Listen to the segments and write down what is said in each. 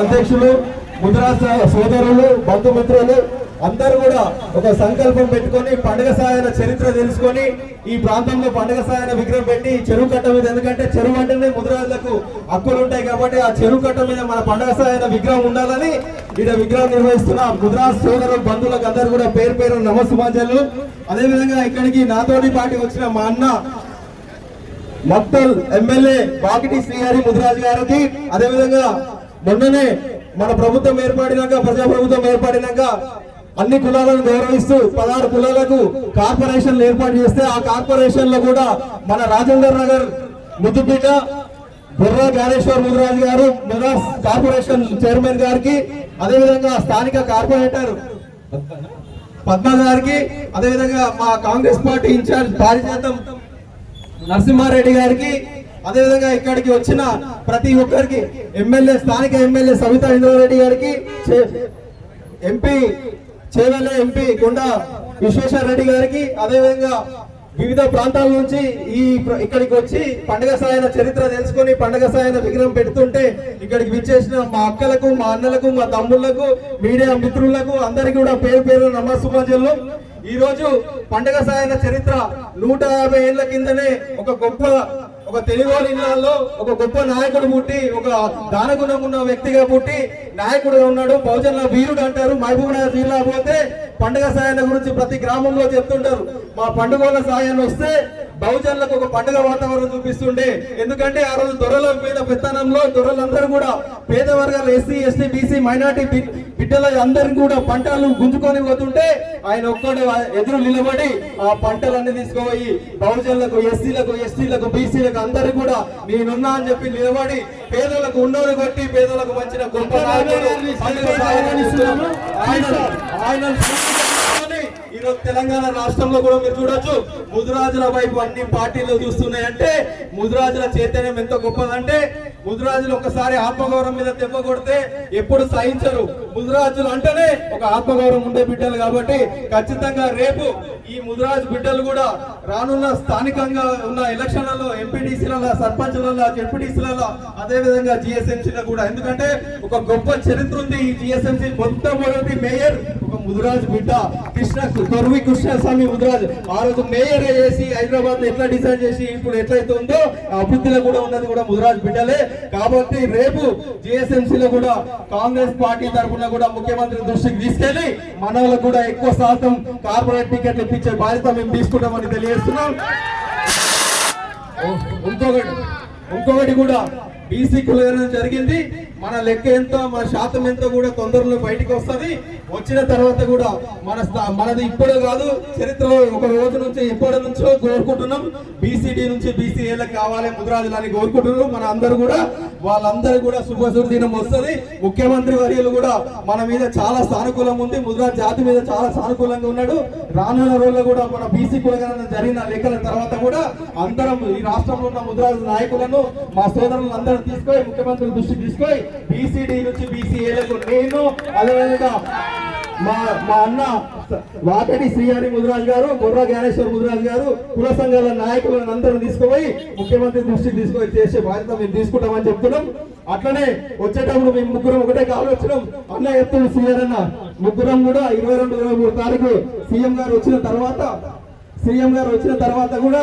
అధ్యక్షులు ముద్రాస సోదరులు బంధుమిత్రులు అందరూ కూడా ఒక సంకల్పం పెట్టుకొని పండుగ సాయన చరిత్ర తెలుసుకొని ఈ ప్రాంతంలో పండుగ సాయన విగ్రహం పెట్టి చెరువు కట్ట మీద ఎందుకంటే చెరువు అంటేనే ముద్రాజులకు హక్కులు ఉంటాయి కాబట్టి ఆ చెరువు కట్ట మీద మన పండుగ సాయన విగ్రహం ఉండాలని ఈడ విగ్రహం నిర్వహిస్తున్న ముద్రాజ్ సోదరులు బంధువులకు అందరూ కూడా పేరు పేరు నమస్సుమాంజలు అదేవిధంగా ఇక్కడికి నాతోటి పాటి వచ్చిన మా అన్న మక్తల్ ఎమ్మెల్యే బాకిటి శ్రీహరి ముదిరాజు గారికి అదేవిధంగా మొన్ననే మన ప్రభుత్వం ఏర్పడినాక ప్రజా ప్రభుత్వం ఏర్పడినాక అన్ని కులాలను గౌరవిస్తూ పదహారు కులాలకు కార్పొరేషన్లు ఏర్పాటు చేస్తే ఆ కార్పొరేషన్లో కూడా మన రాజేందర్ నగర్ ముద్దుపీట బుర్రా జ్ఞానేశ్వర్ ముదిరాజు గారు మెదాస్ కార్పొరేషన్ చైర్మన్ గారికి అదేవిధంగా స్థానిక కార్పొరేటర్ పద్మ గారికి అదేవిధంగా మా కాంగ్రెస్ పార్టీ ఇన్ఛార్జ్ పారిజాతం నరసింహారెడ్డి గారికి అదేవిధంగా ఇక్కడికి వచ్చిన ప్రతి ఒక్కరికి ఎమ్మెల్యే స్థానిక ఎమ్మెల్యే సవిత ఇంద్రారెడ్డి గారికి చే- ఎంపీ చేవెళ్ళ ఎంపీ కొండ విశ్వేశ్వర రెడ్డి గారికి అదేవిధంగా వివిధ ప్రాంతాల నుంచి ఈ ఇక్కడికి వచ్చి పండగ సాయన చరిత్ర తెలుసుకొని పండగ సాయన విగ్రహం పెడుతుంటే ఇక్కడికి విచ్చేసిన మా అక్కలకు మా అన్నలకు మా తమ్ముళ్ళకు మీడియా మిత్రులకు అందరికీ కూడా పేరు పేరు నమస్సుమాజలు. ఈ రోజు పండగ సాయన చరిత్ర నూట యాభై ఏళ్ళ కిందనే ఒక గొప్ప ఒక తెలుగువారి ఇళ్ళలో ఒక గొప్ప నాయకుడు పుట్టి ఒక దానగుణం ఉన్న వ్యక్తిగా పుట్టి నాయకుడుగా ఉన్నాడు. బహుజనుల వీరుడు అంటారు. మహబూబ్ నగర్ జిల్లా పోతే పండుగ సాయాన్ని గురించి ప్రతి గ్రామంలో చెప్తుంటారు. మా పండుగల సాయాన్ని వస్తే బహుజనులకు ఒక పండుగ వాతావరణం చూపిస్తుండే. ఎందుకంటే ఆ రోజు దొరల మీద పెత్తనంలో దొరలందరూ కూడా పేద వర్గాలు ఎస్సీ ఎస్టీ బీసీ మైనార్టీ బిడ్డల అందరిని కూడా పంటలు గుంజుకొని పోతుంటే ఆయన ఒక్కడు ఎదురు నిలబడి ఆ పంటలన్నీ తీసుకుపోయి బహుజనులకు ఎస్సీలకు ఎస్టీలకు బీసీలకు అందరికి కూడా నేనున్నా అని చెప్పి నిలబడి పేదలకు ఉన్నోరు కొట్టి పేదలకు వచ్చిన గొప్ప. ఆయన ఆయన స్ఫూర్తిని ఈ రోజు తెలంగాణ రాష్ట్రంలో కూడా మీరు చూడొచ్చు ముదురాజుల వైపు అన్ని పార్టీలు చూస్తున్నాయంటే ముదురాజుల చైతన్యం ఎంత గొప్పదంటే ముదురాజులు ఒకసారి ఆత్మగౌరవం మీద దెబ్బ కొడితే ఎప్పుడు సహించరు. ముదురాజులు అంటేనే ఒక ఆత్మగౌరవం ఉండే బిడ్డలు కాబట్టి ఖచ్చితంగా రేపు ఈ ముదిరాజ్ బిడ్డలు కూడా రానున్న స్థానికంగా ఉన్న ఎలక్షన్లలో ఎంపీటీసీలలో సర్పంచ్లలో జెడ్పీటీసీలలో అదే విధంగా జిఎస్ఎంసీలో కూడా. ఎందుకంటే ఒక గొప్ప చరిత్ర ఉంది ఈ జిఎస్ఎంసీ. మొట్టమొదటి మేయర్ ఒక ముదిరాజ్ బిడ్డ కృష్ణ కొరవి కృష్ణస్వామి ముదిరాజ్. ఆ రోజు మేయర్ చేసి హైదరాబాద్ ఎట్లా డిసైడ్ చేసి ఇప్పుడు ఎట్లయితే ఉందో అభివృద్ధిలో కూడా ఉన్నది కూడా ముదిరాజ్ బిడ్డలే. కాబట్టి రేపు జిఎస్ఎంసీ లో కూడా కాంగ్రెస్ పార్టీ తరఫున కూడా ముఖ్యమంత్రి దృష్టికి తీసుకెళ్ళి మన కూడా ఎక్కువ శాతం కార్పొరేట్ టికెట్లు ఇప్పించే బాధ్యత మేము తీసుకుంటామని తెలియజేస్తున్నాం. ఇంకొకటి ఇంకొకటి కూడా బీసీ కులగణన జరిగింది. మన లెక్క ఎంత మన శాతం ఎంత కూడా తొందరలో బయటకు వస్తుంది. వచ్చిన తర్వాత కూడా మన మనది ఇప్పుడే కాదు చరిత్రలో ఒక రోజు నుంచి ఎప్పటి నుంచో కోరుకుంటున్నాం. బీసీడీ నుంచి బీసీఏలకు కావాలి ముద్రాజులని కోరుకుంటున్నాం మన అందరూ కూడా వాళ్ళందరూ కూడా శుభశుర్దినం వస్తుంది. ముఖ్యమంత్రి వర్యులు కూడా మన మీద చాలా సానుకూలంగా ఉంది. ముద్రా జాతి మీద చాలా సానుకూలంగా ఉన్నాడు. రానున్న రోజుల్లో కూడా మన బీసీ కులగణన జరిగిన లెక్కల తర్వాత కూడా అందరం ఈ రాష్ట్రంలో ఉన్న ముద్రాజు నాయకులను మా సోదరులను అందరూ తీసుకొని ముఖ్యమంత్రి దృష్టికి తీసుకొని బీసీడీ నుంచి బీసీఏలకు నేను అదేవిధంగా మా మా అన్న వాకటి శ్రీహరి ముదిరాజు గారు బుర్రా జ్ఞానేశ్వర్ ముదిరాజు గారు కుల సంఘాల నాయకులను అందరూ తీసుకుపోయి ముఖ్యమంత్రి దృష్టికి తీసుకొని చేసే బాధ్యత మేము తీసుకుంటామని చెప్తున్నాం. అట్లనే వచ్చేటప్పుడు మేము ముగ్గురం ఒకటే కాలు వచ్చినాం. అన్న చెప్తున్నాడు సీఆర్ అన్న. ముగ్గురం కూడా ఇరవై రెండు ఇరవై మూడు తారీఖు సీఎం గారు వచ్చిన తర్వాత సీఎం గారు వచ్చిన తర్వాత కూడా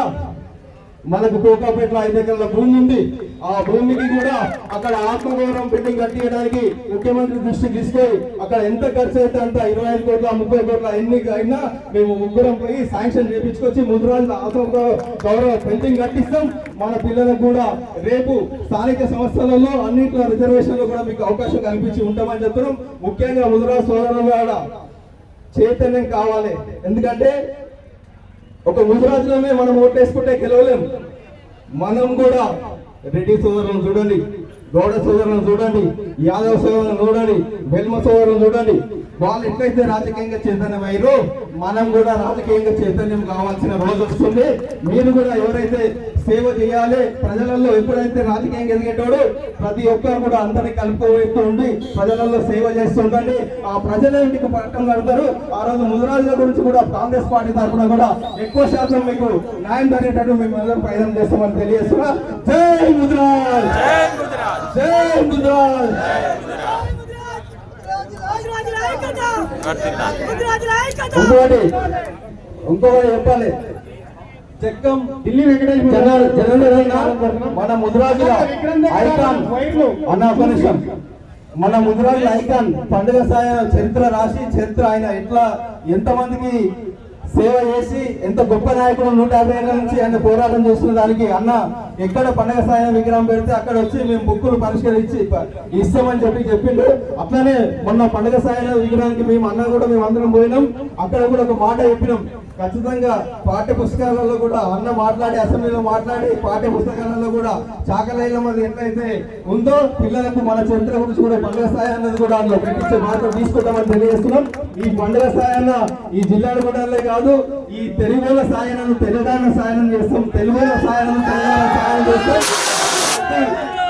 మనకు కోకాపేటలో ఐదు ఎకరాల భూమి ఉంది. ఆ భూమికి కూడా అక్కడ ఆత్మగౌరవం బిల్డింగ్ కట్టియడానికి ముఖ్యమంత్రి దృష్టికి తీసుకొని అక్కడ ఎంత ఖర్చు అయితే అంత ఇరవై ఐదు కోట్ల ముప్పై కోట్ల ఎన్ని అయినా మేము ముగ్గురం పోయి శాంక్షన్ చేపించుకొచ్చి ముందు రోజుల ఆత్మ గౌరవ పెంచింగ్ కట్టిస్తాం. మన పిల్లలకు కూడా రేపు స్థానిక సంస్థలలో అన్నింటిలో రిజర్వేషన్లో కూడా మీకు అవకాశం కల్పించి ఉంటామని చెప్తున్నాం. ముఖ్యంగా ముదురాజు సోదరులు కూడా చైతన్యం కావాలి. ఎందుకంటే ఒక ముదిరాజులమే మనం ఓటేసుకుంటే గెలవలేం. మనం కూడా రెడ్డి సోదరులను చూడండి. గౌడ సోదరులను చూడండి యాదవ సోదరులను చూడండి వెల్మ సోదరులను చూడండి. వాళ్ళు ఎట్లయితే రాజకీయంగా చైతన్యమయ్యారో మనం కూడా రాజకీయంగా చైతన్యం కావాల్సిన రోజు వస్తుంది. మీరు కూడా ఎవరైతే సేవ చేయాలి ప్రజలలో ఎప్పుడైతే రాజకీయంగా ఎదిగేటోడు ప్రతి ఒక్కరు కూడా అందరినీ కలుపుకోవైపు ఉండి ప్రజలలో సేవ చేస్తుండండి ఆ ప్రజలే మీకు పట్టం కడతారు. ఆ రోజు ముదరాజుల గురించి కూడా కాంగ్రెస్ పార్టీ తరఫున కూడా ఎక్కువ శాతం మీకు న్యాయం జరిగేటట్టు మేము అందరం ప్రయత్నం చేస్తామని తెలియజేస్తున్నా. జై ముదరాజ్! జై ముదరాజ్! జై గుజరాత్ ఇంకొకటి చెప్పాలి. చెక్కం ఢిల్లీ వెంకటేశ్వర జనరల్ మన ముద్రాజుల ఐకాన్. అన్న ఆఫ్ఘనిస్తాన్ మన ముద్రాజుల ఐకాన్. పండుగ సాయ చరిత్ర రాసి చరిత్ర ఆయన ఎట్లా ఎంతమందికి సేవ చేసి ఎంత గొప్ప నాయకుడు నూట యాభై ఏళ్ళ నుంచి ఆయన పోరాటం చేస్తున్న దానికి అన్న ఎక్కడ పండగ సాయం విగ్రహం పెడితే అక్కడ వచ్చి మేము బుక్కులు పరిష్కరించి ఇస్తామని చెప్పి చెప్పిండు. అట్లనే మొన్న పండగ సాయం విగ్రహానికి మేము అన్న కూడా మేము అందరం పోయినాం. అక్కడ కూడా ఒక మాట చెప్పినాం. ఖచ్చితంగా పాఠ్య పుస్తకాలలో కూడా అన్న మాట్లాడి అసెంబ్లీలో మాట్లాడి పాఠ్య పుస్తకాలలో కూడా చాకలైలం అది ఎట్లయితే ఉందో పిల్లలకు మన చరిత్ర గురించి కూడా పండుగ స్థాయి అన్నది కూడా అందులో పెట్టించే మార్పు తీసుకుంటామని తెలియజేస్తున్నాం. ఈ పండుగ స్థాయన ఈ జిల్లాలు కూడా కాదు ఈ తెలుగుల సాయనను తెలంగాణ సాయనం చేస్తాం తెలుగుల సాయనం తెలంగాణ సాయం చేస్తాం.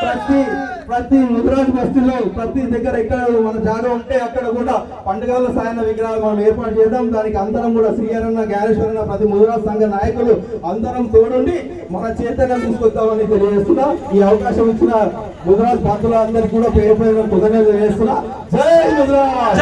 ప్రతి- ప్రతి ముద్రాజ్ బస్తీలో ప్రతి దగ్గర ఎక్కడ మన జాగా ఉంటే అక్కడ కూడా పండుగల సాయన విగ్రహాలు మనం ఏర్పాటు చేద్దాం. దానికి అందరం కూడా శ్రీహరన్న గ్యారేశ్వరన్న ప్రతి ముద్రాజ్ సంఘ నాయకులు అందరం తోడుండి మన చేతగా తీసుకొద్దామని తెలియజేస్తున్నా. ఈ అవకాశం ఇచ్చిన ముద్రాజ్ బంధువుల అందరికీ కూడా పేరు పేరు తెలియజేస్తున్నా. జై ముద్రాజ్!